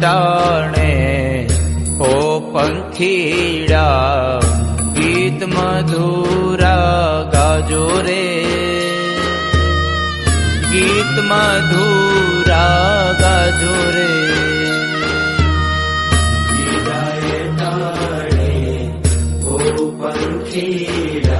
ટાણે ઓ પંખીડા ગીત મધુરા ગાજો રે ગીત મધુરા ગાજો રે વિદાય ટાણે ઓ પંખીડા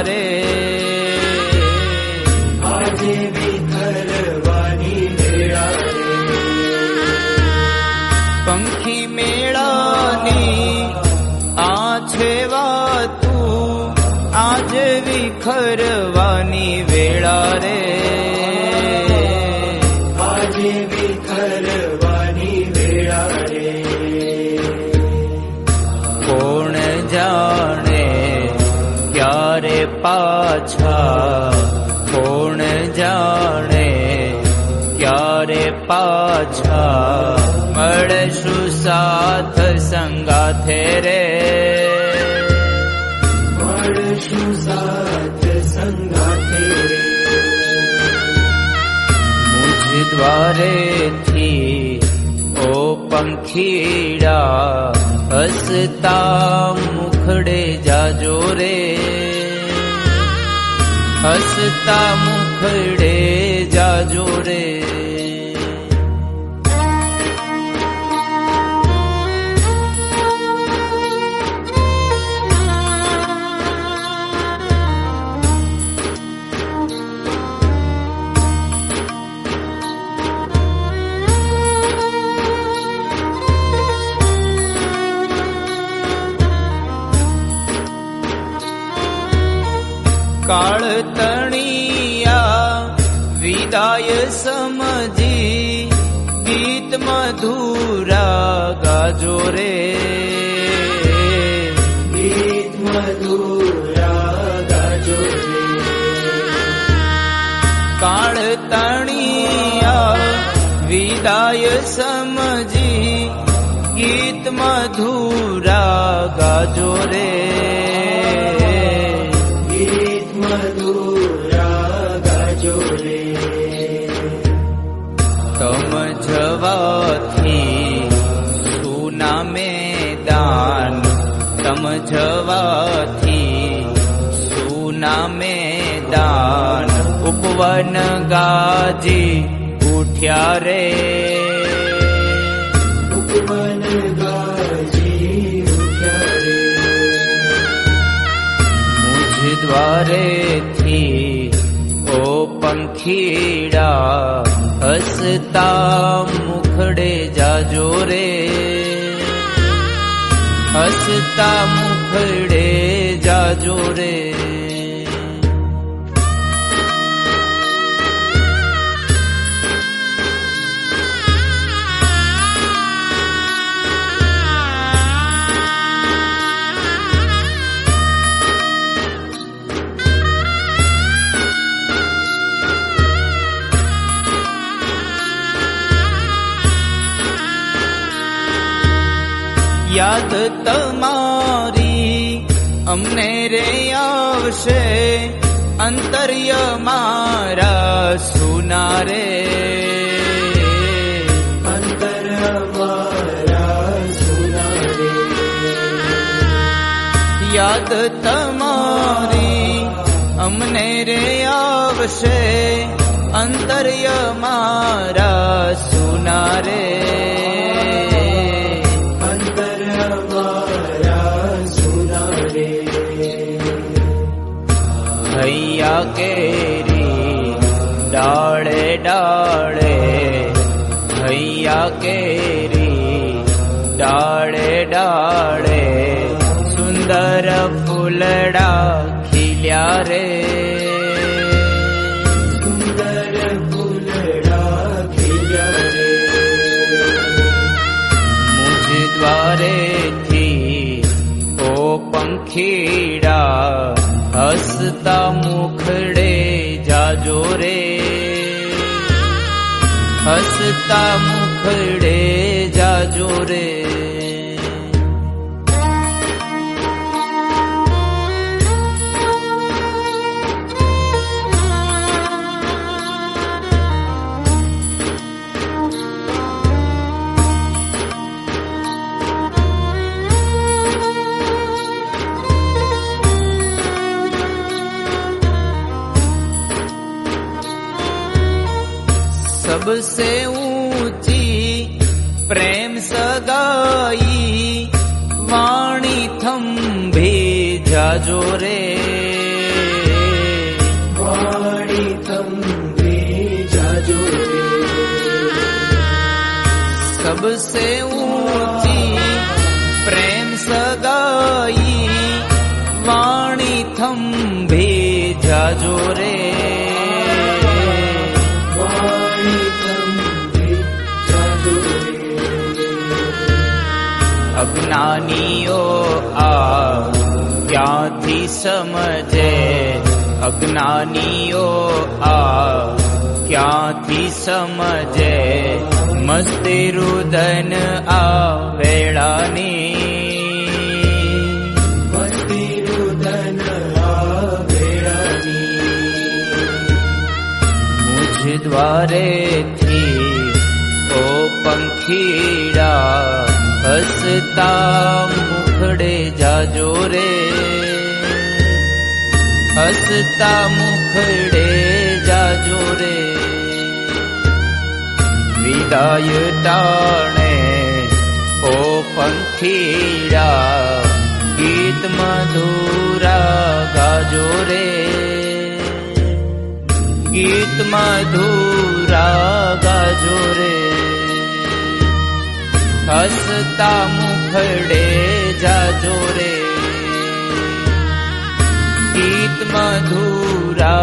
વેળા રે આજે વિખરવાની પંખી મેળાની આ છે વાતું આજે વિખરવાની વેળા રે આજે વિખરવાની पा कोण जाणे થી ઓ પંખીડા હસતા મુખડે જાજો રે हसता मुखरे जा जोरे काळतणिया विदाय समजी गीत मधुरा गाजो रे। गीत मधुरा गाजो रे। काळतणिया विदाय समजी गीत मधुरा गाजो रे। તમ જવાથી સુના મેદાન તમ જવાથી સુના મેદાન ઉપવન ગાજી ઉઠ્યા રે ઉપવન ગાજી ઉઠ્યા રે મુજ દ્વારેથી પંખીડા હસતા મુખડે જાજો રે હસતા મુખડે જાજો રે યાદ તમારી અમને રે આવશે અંતર્ય મારા સુનારે અંતર મારા સુનારે યાદ તમારી અમને રે આવશે અંતર્ય મારા સુનારે केरी डाळे डाळे भैया केरी। सुन्दर फुलडाखल सुन्दर फुलडा खिल्या रे। द्वारे ओ पङ्खीडा हसता मुखे जाजो रे। हसता मुखे जाजो रे। से ऊची प्रेम सदा माणीथम् भे जोरेणी थम् भेजा जोरे सबे ऊची प्रेम सगाई वाणी थम् भे जोरे अग्नानी ओ आ क्याजे अग्नानी ओ आ क्या समज मस्तिरुधन आस्तिरु ओ पंखी। હસતા મુખડે જાજો રે હસતા મુખડે જાજો રે વિદાય ટાણે ઓ પંખીડા ગીત મધુરા ગાજો રે ગીત મધુરા ગાજો રે हसता मुखडे जाजो रे गीत मधुरा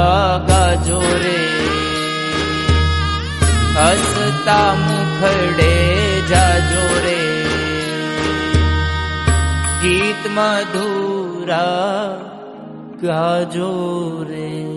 अस्ता मुखे जोरे गीत मधुरा गोरे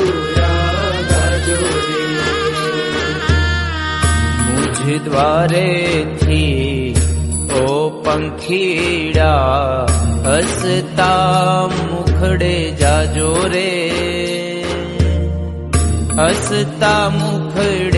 द्वारे थी। ओ पंखीड़ा हसता मुखड़े जाजो रे हसता मुखड़े